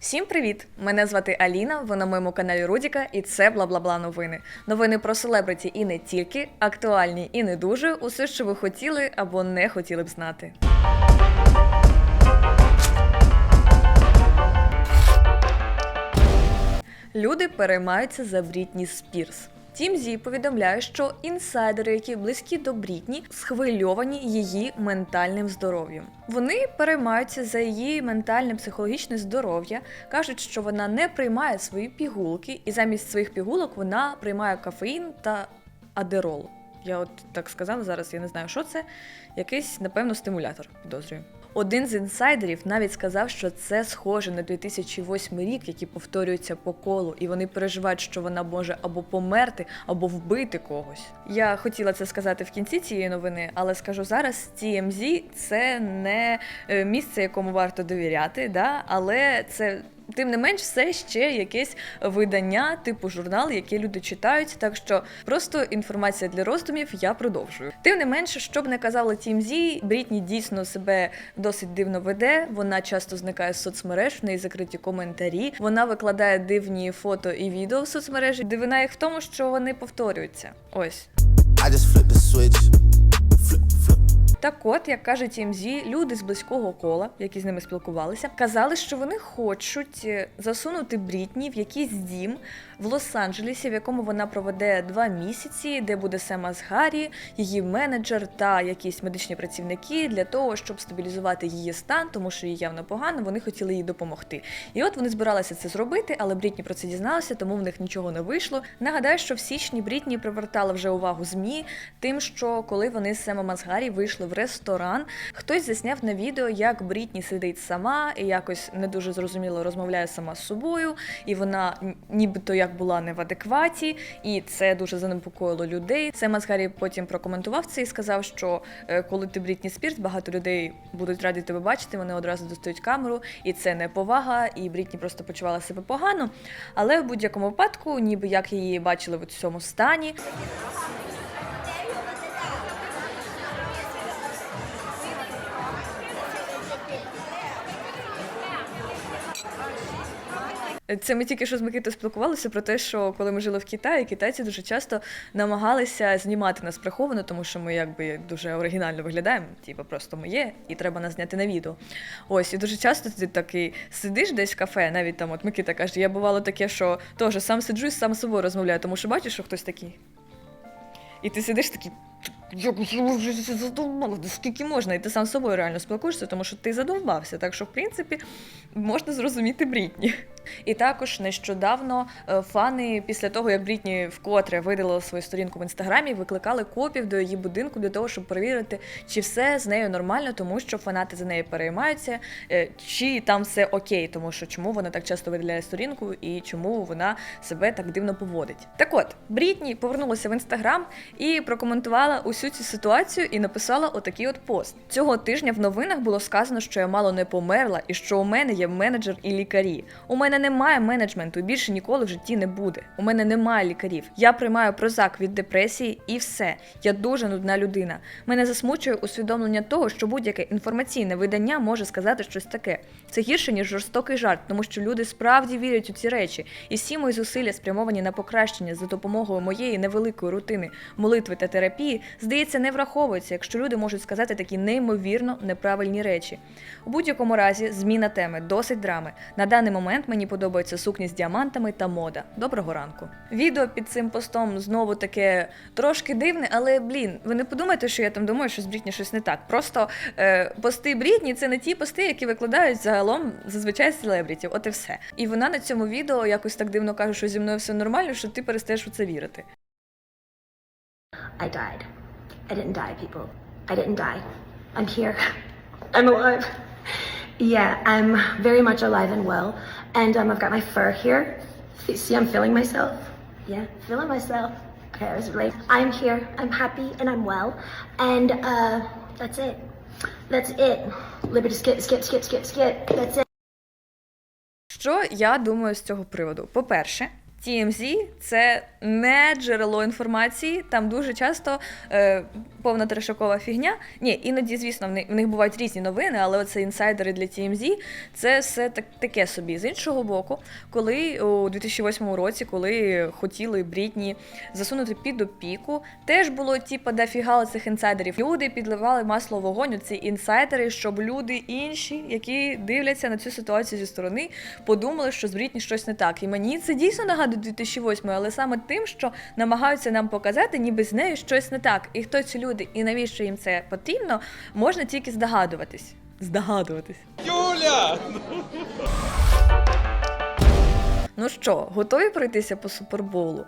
Всім привіт! Мене звати Аліна. Ви на моєму каналі Рудіка, і це бла-бла-бла новини. Новини про селебриті і не тільки, актуальні і не дуже. Усе, що ви хотіли або не хотіли б знати. Люди переймаються за Брітні Спірс. Зі повідомляє, що інсайдери, які близькі до Брітні, схвильовані її ментальним здоров'ям. Вони переймаються за її ментальне психологічне здоров'я, кажуть, що вона не приймає свої пігулки, і замість своїх пігулок вона приймає кофеїн та адерол. Я от так сказала зараз, я не знаю, що це. Якийсь, напевно, стимулятор, підозрюю. Один з інсайдерів навіть сказав, що це схоже на 2008 рік, який повторюється по колу, і вони переживають, що вона може або померти, або вбити когось. Я хотіла це сказати в кінці цієї новини, але скажу зараз: TMZ – це не е, місце, якому варто довіряти, да? але це. Тим не менш, все ще якесь видання, типу журнал, яке люди читають. Так що просто інформація для роздумів я продовжую. Тим не менше, що б не казали TMZ, Брітні дійсно себе досить дивно веде. Вона часто зникає з соцмереж, в неї закриті коментарі. Вона викладає дивні фото і відео в соцмережі. Дивина їх в тому, що вони повторюються. Ось. I just flip the switch. Так от, як каже TMZ, люди з близького кола, які з ними спілкувалися, казали, що вони хочуть е, засунути Брітні в якийсь дім в Лос-Анджелесі, в якому вона проведе два місяці, де буде Сема з Гаррі, її менеджер та якісь медичні працівники для того, щоб стабілізувати її стан, тому що їй явно погано, вони хотіли їй допомогти. І от вони збиралися це зробити, але Брітні про це дізналася, тому в них нічого не вийшло. Нагадаю, що в січні Брітні привертала вже увагу ЗМІ тим, що коли вони з Семом Азгарі вийшли в ресторан, хтось засняв на відео, як Брітні сидить сама і якось не дуже зрозуміло розмовляє сама з собою, і вона нібито як була не в адекваті, і це дуже занепокоїло людей. Сем Азгарі потім прокоментував це і сказав, що е, коли ти Брітні Спірс, багато людей будуть раді тебе бачити, вони одразу достають камеру, і це не повага, і Брітні просто почувала себе погано. Але в будь-якому випадку, ніби як її бачили в цьому стані, Це ми тільки що з Микитою спілкувалися про те, що коли ми жили в Китаї, китайці дуже часто намагалися знімати нас приховано, тому що ми якби дуже оригінально виглядаємо, типу просто ми є, і треба нас зняти на відео. Ось, і дуже часто ти такий сидиш десь в кафе, навіть там, от Микита каже, я бувало таке, що теж сам сиджу і сам з собою розмовляю, тому що бачиш, що хтось такий. І ти сидиш такий. Я вже задовбала, скільки можна, і ти сам з собою реально спілкуєшся, тому що ти задовбався. Так що, в принципі, можна зрозуміти Брітні. І також нещодавно е, фани після того, як Брітні вкотре видалила свою сторінку в інстаграмі, викликали копів до її будинку для того, щоб перевірити, чи все з нею нормально, тому що фанати за нею переймаються, е, чи там все окей, тому що чому вона так часто видаляє сторінку і чому вона себе так дивно поводить. Так от, Брітні повернулася в інстаграм і прокоментувала усю цю ситуацію і написала отакий от пост. Цього тижня в новинах було сказано, що я мало не померла і що у мене є менеджер і лікарі. У мене немає менеджменту більше ніколи в житті не буде. У мене немає лікарів. Я приймаю прозак від депресії і все. Я дуже нудна людина. Мене засмучує усвідомлення того, що будь-яке інформаційне видання може сказати щось таке. Це гірше ніж жорстокий жарт, тому що люди справді вірять у ці речі, і всі мої зусилля спрямовані на покращення за допомогою моєї невеликої рутини молитви та терапії, здається, не враховується, якщо люди можуть сказати такі неймовірно неправильні речі. У будь-якому разі, зміна теми, досить драми. На даний момент мені подобаються сукні з діамантами та мода. Доброго ранку. Відео під цим постом знову таке трошки дивне, але блін, ви не подумайте, що я там думаю, що з Брітні щось не так. Просто е, пости Брітні це не ті пости, які викладають загалом зазвичай селебрітів. От і все. І вона на цьому відео якось так дивно каже, що зі мною все нормально, що ти перестаєш у це вірити. I died. I didn't die, people. I didn't die. I'm here. I'm alive. Yeah, I'm very much alive and well. And um, I've got my fur here. See, I'm feeling myself. Yeah, feeling myself. Okay, I was late. I'm here. I'm happy and I'm well. And uh, that's it. That's it. Liberty skit, skit, skit, skit, skit. That's it. Що я думаю з цього приводу? По-перше, TMZ – це не джерело інформації. Там дуже часто е, повна трешокова фігня. Ні, іноді, звісно, в них, в них бувають різні новини, але оце інсайдери для TMZ – це все так, таке собі. З іншого боку, коли у 2008 році, коли хотіли Брітні засунути під опіку, теж було типа дофіга цих інсайдерів. Люди підливали масло вогонь у ці інсайдери, щоб люди інші, які дивляться на цю ситуацію зі сторони, подумали, що з Брітні щось не так. І мені це дійсно нагадує 2008, але саме тим, що намагаються нам показати, ніби з нею щось не так. І хто ці люди, і навіщо їм це потрібно, можна тільки здогадуватись. Здогадуватись. Юля! Ну що, готові пройтися по суперболу?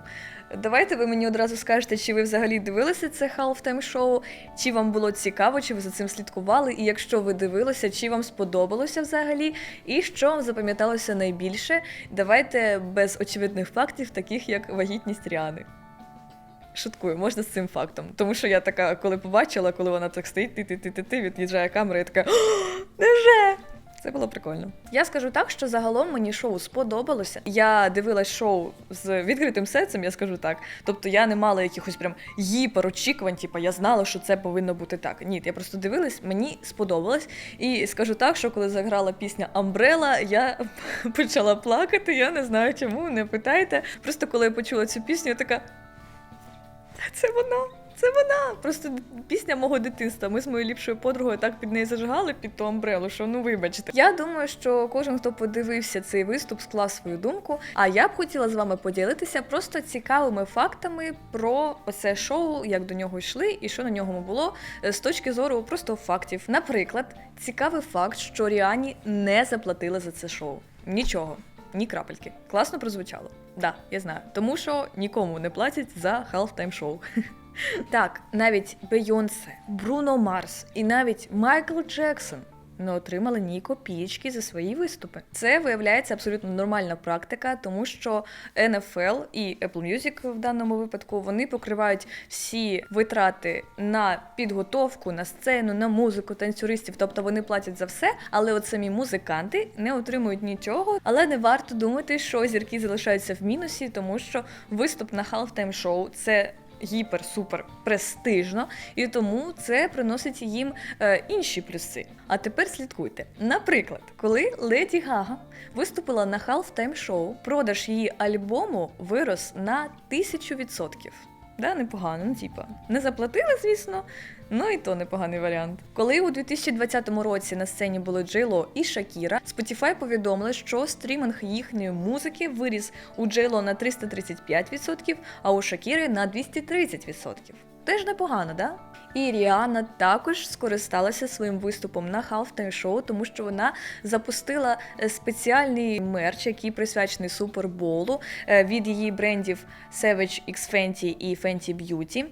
Давайте ви мені одразу скажете, чи ви взагалі дивилися це halftime шоу, чи вам було цікаво, чи ви за цим слідкували, і якщо ви дивилися, чи вам сподобалося взагалі, і що вам запам'яталося найбільше. Давайте без очевидних фактів, таких як вагітність Ріани. Шуткую, можна з цим фактом. Тому що я така, коли побачила, коли вона так стоїть, ти ти ти ти від'їжджає камера, я така «О, невже? Це було прикольно. Я скажу так, що загалом мені шоу сподобалося. Я дивилась шоу з відкритим серцем, я скажу так. Тобто я не мала якихось прям гіперочікувань, типу я знала, що це повинно бути так. Ні, я просто дивилась, мені сподобалось. І скажу так, що коли заграла пісня Амбрела, я почала плакати. Я не знаю чому, не питайте. Просто коли я почула цю пісню, я така. Це вона. Це вона. Просто пісня мого дитинства. Ми з моєю ліпшою подругою так під неї зажигали під ту амбрелу, що ну вибачте. Я думаю, що кожен, хто подивився цей виступ, склав свою думку. А я б хотіла з вами поділитися просто цікавими фактами про оце шоу, як до нього йшли і що на ньому було е, з точки зору просто фактів. Наприклад, цікавий факт, що Ріані не заплатили за це шоу. Нічого. Ні крапельки. Класно прозвучало. Да, я знаю. Тому що нікому не платять за halftime шоу. Так, навіть Бейонсе, Бруно Марс і навіть Майкл Джексон не отримали ні копієчки за свої виступи. Це виявляється абсолютно нормальна практика, тому що NFL і Apple Music в даному випадку вони покривають всі витрати на підготовку, на сцену, на музику, танцюристів. Тобто вони платять за все, але от самі музиканти не отримують нічого. Але не варто думати, що зірки залишаються в мінусі, тому що виступ на halftime шоу це гіпер-супер престижно, і тому це приносить їм е, інші плюси. А тепер слідкуйте. Наприклад, коли Леді Гага виступила на halftime шоу, продаж її альбому вирос на тисячу відсотків. Да, непогано, ну типа. Не заплатили, звісно, ну і то непоганий варіант. Коли у 2020 році на сцені були Джейло і Шакіра, Spotify повідомили, що стріминг їхньої музики виріс у Джейло на 335%, а у Шакіри на 230%. Теж непогано, да? І Ріана також скористалася своїм виступом на halftime Show, тому що вона запустила е, спеціальний мерч, який присвячений суперболу е, від її брендів Savage X Fenty і Fenty Beauty.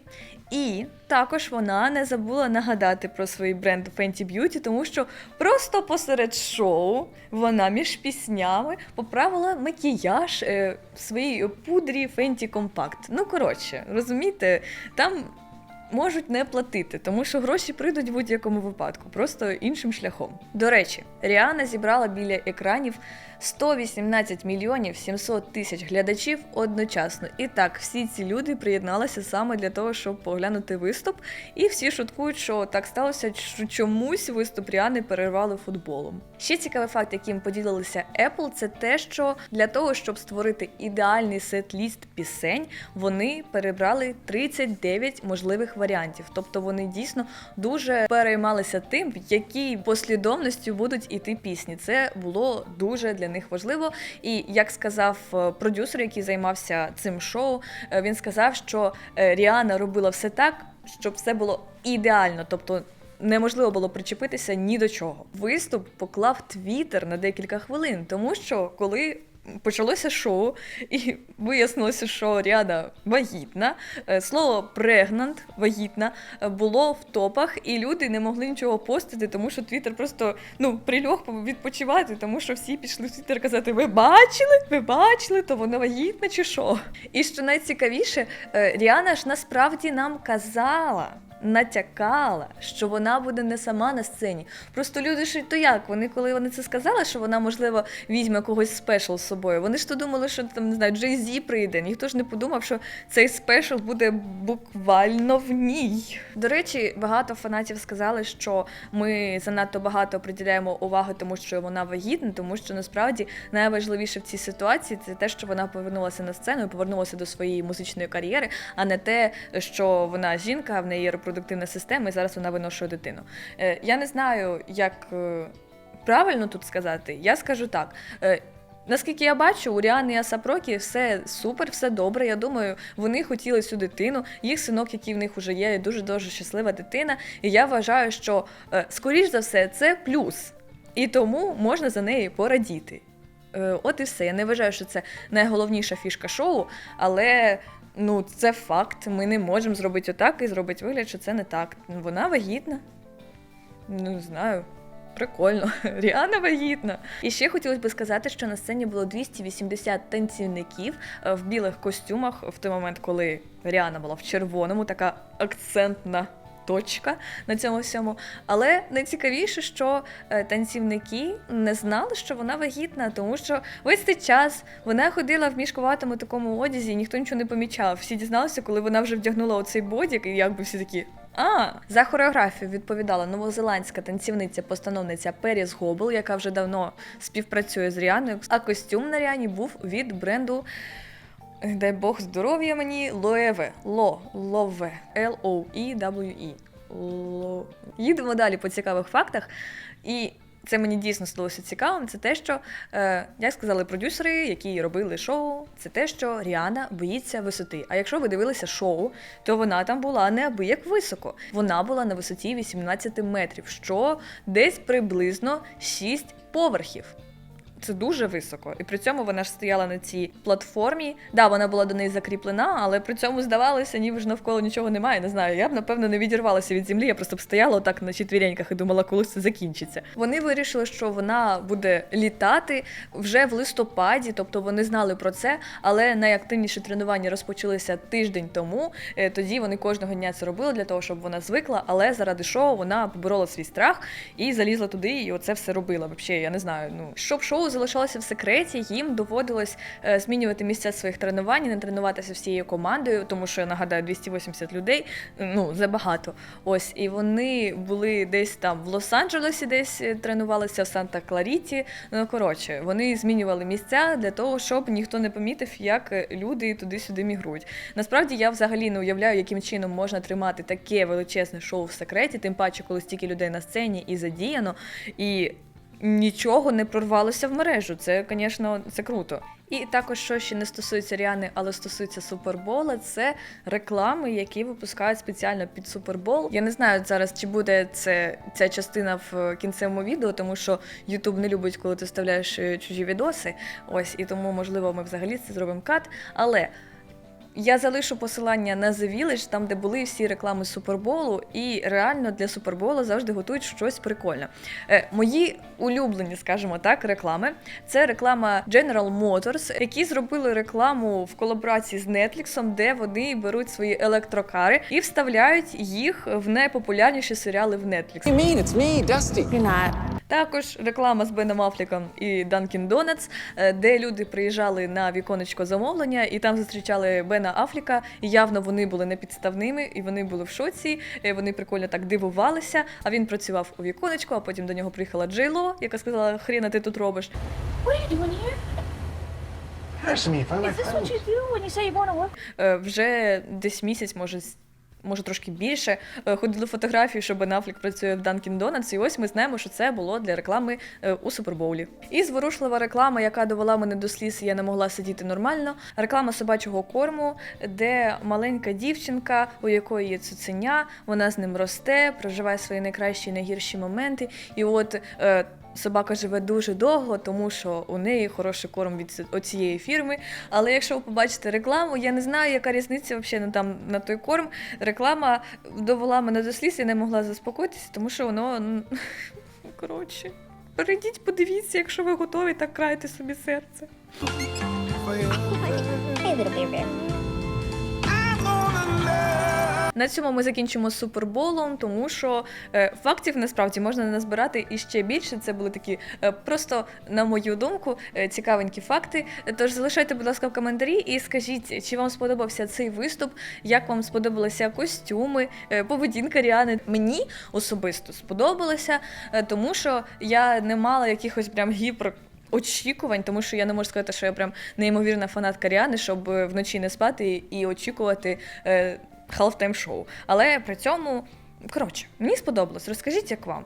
І також вона не забула нагадати про свій бренд Fenty Beauty, тому що просто посеред шоу вона між піснями поправила макіяж е, своїй пудрі Fenty Compact. Ну коротше, розумієте, там можуть не платити, тому що гроші прийдуть в будь-якому випадку, просто іншим шляхом. До речі, Ріана зібрала біля екранів 118 мільйонів 700 тисяч глядачів одночасно. І так, всі ці люди приєдналися саме для того, щоб поглянути виступ. І всі шуткують, що так сталося, що чомусь виступ Ріани перервали футболом. Ще цікавий факт, яким поділилися Apple, це те, що для того, щоб створити ідеальний сет-ліст пісень, вони перебрали 39 можливих варіантів. Тобто вони дійсно дуже переймалися тим, в якій послідовності будуть іти пісні. Це було дуже для них важливо. І як сказав е, продюсер, який займався цим шоу, е, він сказав, що е, Ріана робила все так, щоб все було ідеально. Тобто неможливо було причепитися ні до чого. Виступ поклав твіттер на декілька хвилин, тому що коли. Почалося шоу, і вияснилося, що Ріана вагітна. Е, Слово прегнант, вагітна, е, було в топах, і люди не могли нічого постити, тому що Твіттер просто ну прильох відпочивати, тому що всі пішли в Твіттер казати: Ви бачили? Ви бачили, то вона вагітна чи що? І що найцікавіше, е, Ріана ж насправді нам казала. Натякала, що вона буде не сама на сцені. Просто люди ж то як? Вони, коли вони це сказали, що вона, можливо, візьме когось спешл з собою. Вони ж то думали, що там не знаю, Джей Зі прийде. Ніхто ж не подумав, що цей спешл буде буквально в ній. До речі, багато фанатів сказали, що ми занадто багато приділяємо уваги тому, що вона вагітна, тому що насправді найважливіше в цій ситуації це те, що вона повернулася на сцену і повернулася до своєї музичної кар'єри, а не те, що вона жінка, в неї є репродуктивна система, і зараз вона виношує дитину. Е, Я не знаю, як е, правильно тут сказати. Я скажу так. Е, Наскільки я бачу, у Ріани і Асапрокі все супер, все добре. Я думаю, вони хотіли цю дитину. Їх синок, який в них вже є, дуже дуже щаслива дитина. І я вважаю, що скоріш за все це плюс. І тому можна за неї порадіти. От і все. Я не вважаю, що це найголовніша фішка шоу, але ну це факт. Ми не можемо зробити отак і зробити вигляд, що це не так. Вона вагітна. Ну, не знаю. Прикольно, Ріана вагітна. І ще хотілося б сказати, що на сцені було 280 танцівників е, в білих костюмах в той момент, коли Ріана була в червоному, така акцентна точка на цьому всьому. Але найцікавіше, що е, танцівники не знали, що вона вагітна, тому що весь цей час вона ходила в мішкуватому такому одязі, і ніхто нічого не помічав. Всі дізналися, коли вона вже вдягнула оцей бодік, і якби всі такі. А, за хореографію відповідала новозеландська танцівниця-постановниця Періс Гобл, яка вже давно співпрацює з Ріаною. А костюм на Ріані був від бренду. Дай Бог здоров'я мені Лоеве. Ло, Лове. L-O-E-W-E. Ло. Їдемо далі по цікавих фактах. І це мені дійсно сталося цікавим. Це те, що, е, як сказали продюсери, які робили шоу, це те, що Ріана боїться висоти. А якщо ви дивилися шоу, то вона там була неабияк високо. Вона була на висоті 18 метрів, що десь приблизно 6 поверхів. Це дуже високо. І при цьому вона ж стояла на цій платформі. Да, вона була до неї закріплена, але при цьому здавалося, ніби ж навколо нічого немає. Не знаю. Я б напевно не відірвалася від землі. Я просто б стояла отак на четвіреньках і думала, коли це закінчиться. Вони вирішили, що вона буде літати вже в листопаді, тобто вони знали про це, але найактивніші тренування розпочалися тиждень тому. Е, Тоді вони кожного дня це робили для того, щоб вона звикла. Але заради шоу вона поборола свій страх і залізла туди, і оце все робила. Взагалі, я не знаю. Ну щоб шоу залишалося в секреті, їм доводилось е, змінювати місця своїх тренувань, не тренуватися всією командою, тому що я нагадаю, 280 людей ну забагато. Ось і вони були десь там в Лос-Анджелесі, десь е, тренувалися в Санта-Кларіті. Ну коротше, вони змінювали місця для того, щоб ніхто не помітив, як е, люди туди-сюди мігрують. Насправді я взагалі не уявляю, яким чином можна тримати таке величезне шоу в секреті, тим паче, коли стільки людей на сцені і задіяно, і нічого не прорвалося в мережу. Це, звісно, це круто. І також, що ще не стосується Ріани, але стосується Супербола, це реклами, які випускають спеціально під Супербол. Я не знаю зараз, чи буде це ця частина в кінцевому відео, тому що Ютуб не любить, коли ти вставляєш е, чужі відоси. Ось і тому, можливо, ми взагалі це зробимо кат. Але я залишу посилання на The Village, там де були всі реклами Суперболу, і реально для Суперболу завжди готують щось прикольне. Е, мої улюблені, скажімо так, реклами це реклама General Motors, які зробили рекламу в колаборації з Netflix, де вони беруть свої електрокари і вставляють їх в найпопулярніші серіали в Netflix. you mean? It's me, Dusty. You're not. Також реклама з Беном Афліком і Dunkin' Donuts, е, де люди приїжджали на віконечко замовлення і там зустрічали Бена Афліка. І явно вони були непідставними, і вони були в шоці. І Вони прикольно так дивувалися. А він працював у віконечку, а потім до нього приїхала Джейло, яка сказала: Хріна, ти тут робиш. What are you doing here? Ask me if I'm Is this what you do when you say you want to work? Е, Вже десь місяць, може. Може трошки більше е, ходили фотографії, що Бен працює в Dunkin' Donuts, і ось ми знаємо, що це було для реклами е, у Супербоулі. І зворушлива реклама, яка довела мене до сліз, я не могла сидіти нормально. Реклама собачого корму, де маленька дівчинка, у якої є цуценя, вона з ним росте, проживає свої найкращі і найгірші моменти. І от е, собака живе дуже довго, тому що у неї хороший корм від ці- оцієї фірми. Але якщо ви побачите рекламу, я не знаю, яка різниця взагалі на там на той корм. Реклама довела мене до сліз і не могла заспокоїтися, тому що воно коротше. Перейдіть, подивіться, якщо ви готові, так крайте собі серце. Hey, little baby. На цьому ми закінчимо суперболом, тому що е, фактів насправді можна назбирати іще більше. Це були такі е, просто, на мою думку, е, цікавенькі факти. Тож залишайте, будь ласка, в коментарі і скажіть, чи вам сподобався цей виступ, як вам сподобалися костюми, поведінка Ріани. Мені особисто сподобалося, тому що я не мала якихось прям гіпер. Очікувань, тому що я не можу сказати, що я прям неймовірна фанатка Ріани, щоб вночі не спати і очікувати halftime шоу. Але при цьому, коротше, мені сподобалось. Розкажіть, як вам.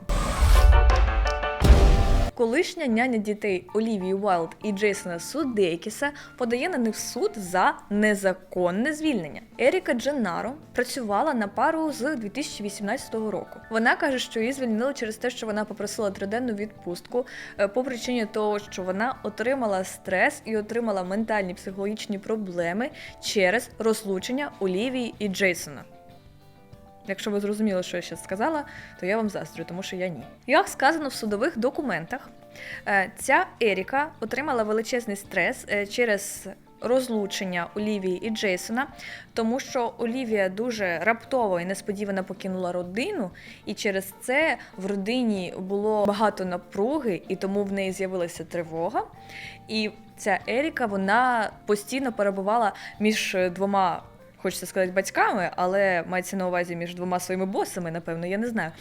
Колишня няня дітей Олівії Уайлд і Джейсона Судейкіса подає на них суд за незаконне звільнення. Еріка Дженнаро працювала на пару з 2018 року. Вона каже, що її звільнили через те, що вона попросила триденну відпустку е, по причині того, що вона отримала стрес і отримала ментальні психологічні проблеми через розлучення Олівії і Джейсона. Якщо ви зрозуміли, що я ще сказала, то я вам заздрю, тому що я ні. Як сказано в судових документах, е, ця Еріка отримала величезний стрес е, через розлучення Олівії і Джейсона, тому що Олівія дуже раптово і несподівано покинула родину, і через це в родині було багато напруги, і тому в неї з'явилася тривога. І ця Еріка вона постійно перебувала між двома хочеться сказати батьками, але мається на увазі між двома своїми босами, напевно, я не знаю.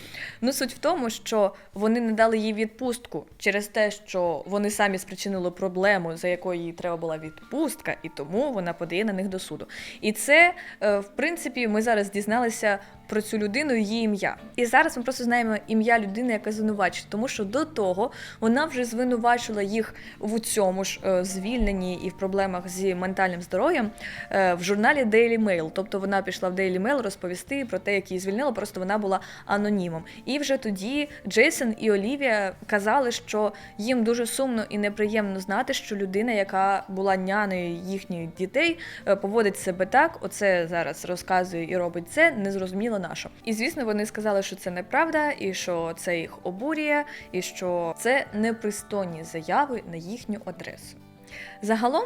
Ну, суть в тому, що вони не дали їй відпустку через те, що вони самі спричинили проблему, за якою їй треба була відпустка, і тому вона подає на них до суду. І це, е, в принципі, ми зараз дізналися про цю людину, її ім'я. І зараз ми просто знаємо ім'я людини, яка звинувачує, тому що до того вона вже звинувачила їх в цьому ж е, звільненні і в проблемах зі ментальним здоров'ям е, в журналі Daily Mail. Тобто вона пішла в Daily Mail розповісти про те, як її звільнили, просто вона була анонімом. І вже тоді Джейсон і Олівія казали, що їм дуже сумно і неприємно знати, що людина, яка була няною їхніх дітей, е, поводить себе так. Оце зараз розказує і робить це незрозуміло на що. І звісно, вони сказали, що це неправда, і що це їх обурює, і що це непристойні заяви на їхню адресу. Загалом.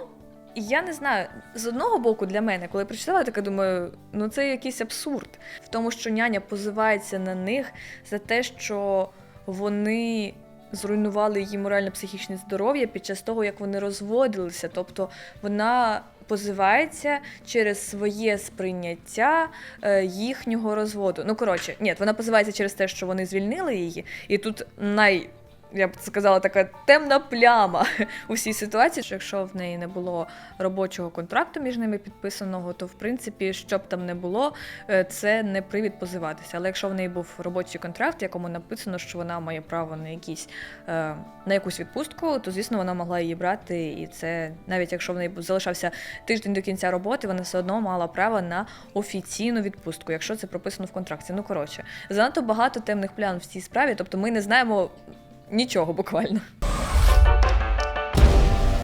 Я не знаю, з одного боку, для мене, коли я прочитала, я така думаю, ну це якийсь абсурд в тому, що няня позивається на них за те, що вони зруйнували її морально-психічне здоров'я під час того, як вони розводилися. Тобто вона позивається через своє сприйняття е, їхнього розводу. Ну коротше, ні, вона позивається через те, що вони звільнили її, і тут най. Я б сказала, така темна пляма у всій ситуації. Що якщо в неї не було робочого контракту між ними підписаного, то в принципі, що б там не було, е, це не привід позиватися. Але якщо в неї був робочий контракт, в якому написано, що вона має право на якісь е, на якусь відпустку, то звісно вона могла її брати. І це навіть якщо в неї залишався тиждень до кінця роботи, вона все одно мала право на офіційну відпустку, якщо це прописано в контракті. Ну коротше, занадто багато темних плям в цій справі, тобто ми не знаємо нічого буквально.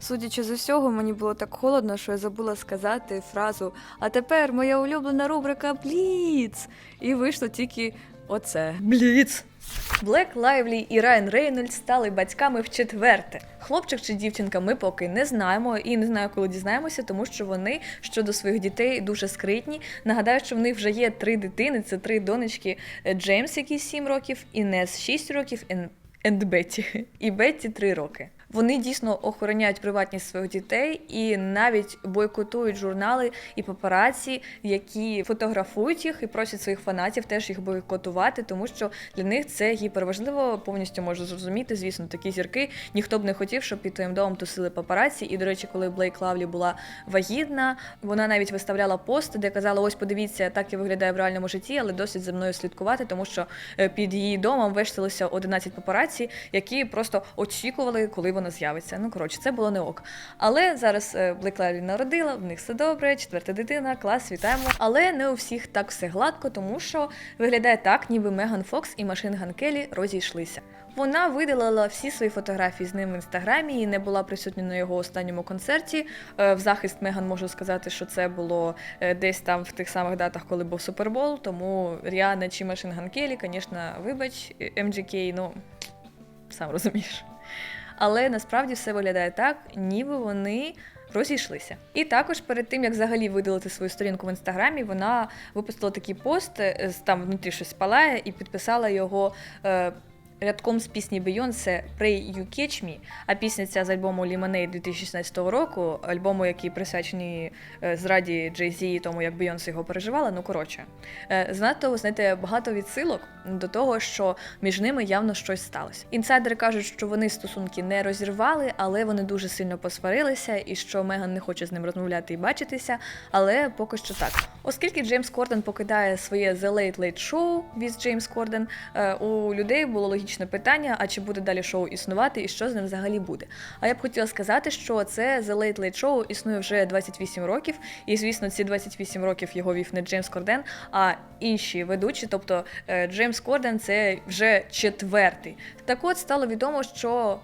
Судячи з усього, мені було так холодно, що я забула сказати фразу А тепер моя улюблена рубрика Бліц. І вийшло тільки оце Бліц. Блек Лайвлі і Райан Рейнольдс стали батьками в четверте. Хлопчик чи дівчинка ми поки не знаємо і не знаю, коли дізнаємося, тому що вони щодо своїх дітей дуже скритні. Нагадаю, що в них вже є три дитини: це три донечки: Джеймс, який 7 років, Інес 6 років, Енд Бетті. І Бетті три роки. Вони дійсно охороняють приватність своїх дітей і навіть бойкотують журнали і папараці, які фотографують їх і просять своїх фанатів теж їх бойкотувати, тому що для них це гіперважливо. Повністю можу зрозуміти. Звісно, такі зірки ніхто б не хотів, щоб під твоїм домом тусили папараці. І до речі, коли Блейк Лавлі була вагітна, вона навіть виставляла пости, де казала: ось подивіться, так я виглядаю в реальному житті, але досить за мною слідкувати, тому що е, під її домом вешталися 11 папараці, які просто очікували, коли вона з'явиться. Ну коротше, це було не ок. Але зараз е, Блейк народила, в них все добре, четверта дитина, клас, вітаємо. Але не у всіх так все гладко, тому що виглядає так, ніби Меган Фокс і Машин Ган Келі розійшлися. Вона видалила всі свої фотографії з ним в інстаграмі і не була присутня на його останньому концерті. Е, В захист Меган можу сказати, що це було е, десь там в тих самих датах, коли був Супербол. Тому Ріана чи Машин Ган Келі, звісно, вибач, MGK, ну сам розумієш. Але насправді все виглядає так, ніби вони. Розійшлися. І також перед тим, як взагалі видалити свою сторінку в інстаграмі, вона випустила такий пост, е, там внутрі щось палає, і підписала його е, рядком з пісні Beyoncé Pray You Catch Me, а пісня ця з альбому Lemonade 2016 року, альбому, який присвячений е, зраді Jay-Z і тому, як Beyoncé його переживала. Ну коротше, Е, Занадто, знаєте, багато відсилок до того, що між ними явно щось сталося. Інсайдери кажуть, що вони стосунки не розірвали, але вони дуже сильно посварилися, і що Меган не хоче з ним розмовляти і бачитися. Але поки що так. Оскільки Джеймс Корден покидає своє The Late Late Show від Джеймс Корден, е, у людей було логічне питання: а чи буде далі шоу існувати і що з ним взагалі буде? А я б хотіла сказати, що це The Late Late Show існує вже 28 років, і звісно, ці 28 років його вів не Джеймс Корден, а інші ведучі, тобто е, Джеймс Корден це вже четвертий. Так от стало відомо, що.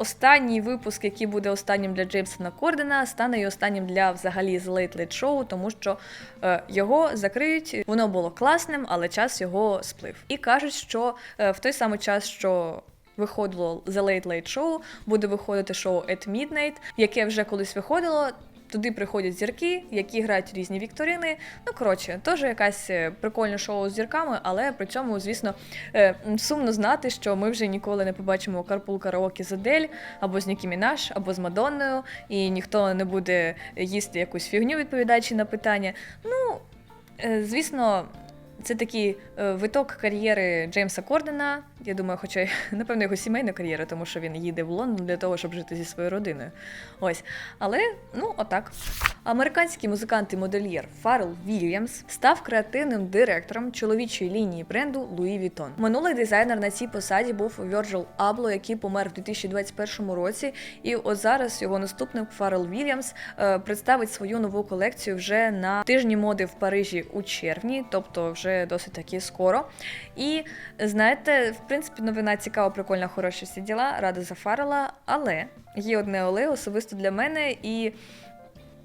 Останній випуск, який буде останнім для Джеймсона Кордена, стане і останнім для взагалі з Late Late Show, тому що е, його закриють. Воно було класним, але час його сплив. І кажуть, що е, в той самий час, що виходило The Late Late Show, буде виходити шоу At Midnight, яке вже колись виходило. Туди приходять зірки, які грають різні вікторини. Ну коротше, теж якась е, прикольне шоу з зірками, але при цьому, звісно, е, сумно знати, що ми вже ніколи не побачимо карпул караоке з Адель, або з Нікі Мінаш, або з Мадонною, і ніхто не буде їсти якусь фігню, відповідаючи на питання. Ну, е, звісно. Це такий е, виток кар'єри Джеймса Кордена. Я думаю, хоча напевно його сімейна кар'єра, тому що він їде в Лондон для того, щоб жити зі своєю родиною. Ось. Але ну отак. Американський музикант і модельєр Фаррел Вільямс став креативним директором чоловічої лінії бренду Louis Vuitton. Минулий дизайнер на цій посаді був Virgil Abloh, який помер в 2021 році. І от зараз його наступник Фаррел Вільямс е, представить свою нову колекцію вже на тижні моди в Парижі у червні, тобто вже досить таки скоро. І знаєте, в принципі, новина цікава, прикольна, хороша всі діла, рада за Фаррела, але є одне але особисто для мене і.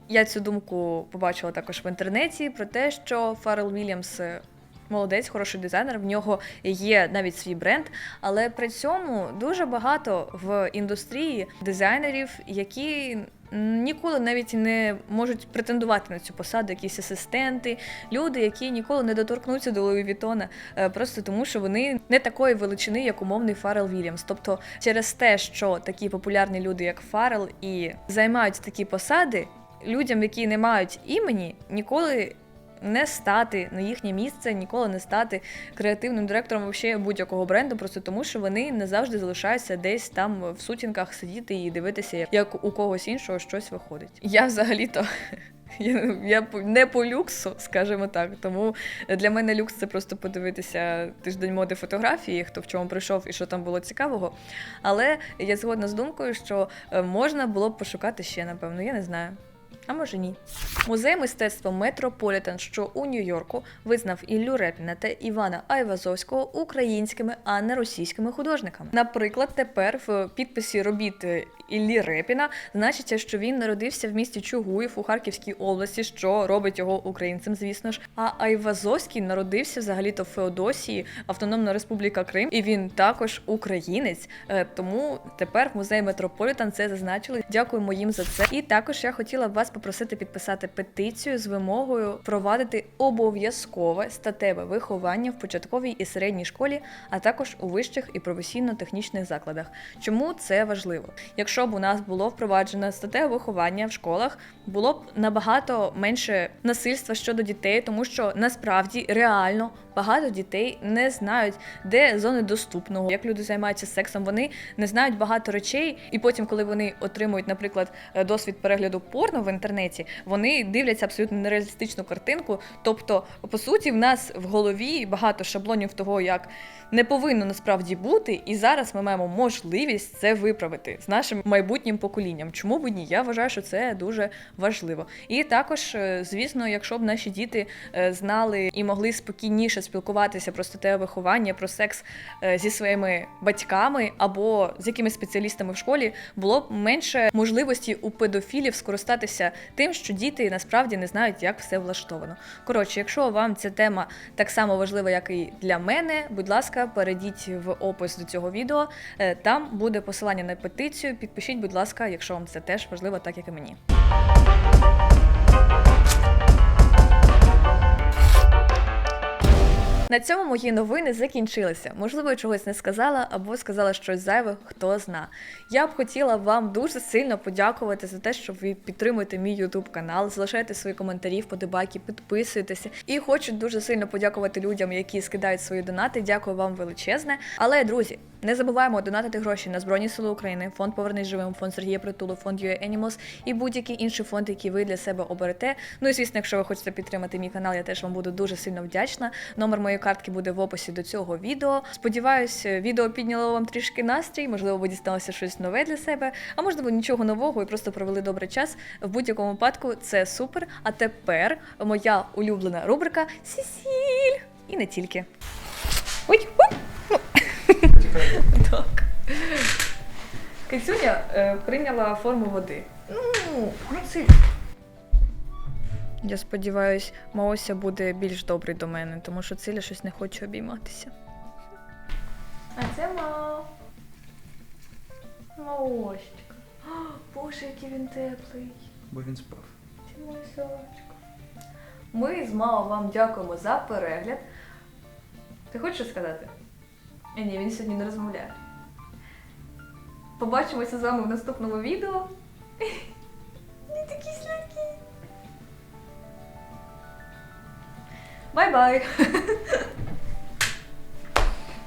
Я цю думку побачила також в інтернеті про те, що Фаррел Вільямс е, молодець, хороший дизайнер, в нього є навіть свій бренд, але при цьому дуже багато в індустрії дизайнерів, які ніколи навіть не можуть претендувати на цю посаду, якісь асистенти, люди, які ніколи не доторкнуться до Луї Вітона, е, просто тому, що вони не такої величини, як умовний Фарел Вільямс. Тобто, через те, що такі популярні люди, як Фарел, і займають такі посади, людям, які не мають імені, ніколи. Не стати на їхнє місце, ніколи не стати креативним директором вообще будь-якого бренду, просто тому що вони не завжди залишаються десь там в сутінках сидіти і дивитися, як у когось іншого щось виходить. Я взагалі-то я, я не по люксу, скажімо так. Тому для мене люкс це просто подивитися тиждень моди фотографії, хто в чому прийшов і що там було цікавого. Але я згодна з думкою, що е, можна було б пошукати ще, напевно, я не знаю. А може ні. Музей мистецтва Метрополітен, що у Нью-Йорку, визнав Іллю Репіна та Івана Айвазовського українськими, а не російськими художниками. Наприклад, тепер в підписі робіт е, Іллі Репіна значиться, що він народився в місті Чугуїв у Харківській області, що робить його українцем, звісно ж. А Айвазовський народився взагалі-то в Феодосії, Автономна Республіка Крим, і він також українець. Е, Тому тепер музей Метрополітен це зазначили. Дякуємо їм за це. І також я хотіла вас попросити підписати петицію з вимогою впровадити обов'язкове статеве виховання в початковій і середній школі, а також у вищих і професійно-технічних закладах. Чому це важливо? Якщо б у нас було впроваджено статеве виховання в школах, було б набагато менше насильства щодо дітей, тому що насправді реально багато дітей не знають, де зони доступного, як люди займаються сексом. Вони не знають багато речей, і потім, коли вони отримують, наприклад, е, досвід перегляду порно в інтернеті, вони дивляться абсолютно нереалістичну картинку. Тобто, по суті, в нас в голові багато шаблонів того, як не повинно насправді бути, і зараз ми маємо можливість це виправити з нашим майбутнім поколінням. Чому б ні? Я вважаю, що це дуже важливо. І також, е, звісно, якщо б наші діти е, знали і могли спокійніше спілкуватися про статеве виховання, про секс е, зі своїми батьками або з якимись спеціалістами в школі, було б менше можливості у педофілів скористатися тим, що діти насправді не знають, як все влаштовано. Коротше, якщо вам ця тема так само важлива, як і для мене, будь ласка, перейдіть в опис до цього відео. Е, Там буде посилання на петицію. Підпишіть, будь ласка, якщо вам це теж важливо, так як і мені. На цьому мої новини закінчилися. Можливо, я чогось не сказала або сказала щось зайве, хто зна. Я б хотіла вам дуже сильно подякувати за те, що ви підтримуєте мій YouTube канал, залишаєте свої коментарі, вподобайки, підписуєтеся. І хочу дуже сильно подякувати людям, які скидають свої донати. Дякую вам величезне. Але друзі, не забуваємо донатити гроші на Збройні Сили України, фонд Повернись живим, фонд Сергія Притулу, фонд UA Animals і будь-які інші фонди, які ви для себе оберете. Ну і звісно, якщо ви хочете підтримати мій канал, я теж вам буду дуже сильно вдячна. Номер моєї картки буде в описі до цього відео. Сподіваюсь, відео підняло вам трішки настрій. Можливо, ви дісталися щось нове для себе, а можливо, нічого нового і просто провели добрий час. В будь-якому випадку це супер. А тепер моя улюблена рубрика Сісіль. І не тільки. Ой, ой. Кицюня е, прийняла форму води. Ну, ну це. Я сподіваюсь, Маося буде більш добрий до мене, тому що Циля щось не хоче обійматися. А це Мао. Маощик. О, Боже, який він теплий. Бо він спав. Ти моє сонечко. Ми з Мао вам дякуємо за перегляд. Ти хочеш щось сказати? Е, ні, він сьогодні не розмовляє. Побачимося з вами в наступному відео. Він такі слякий. Бай-бай!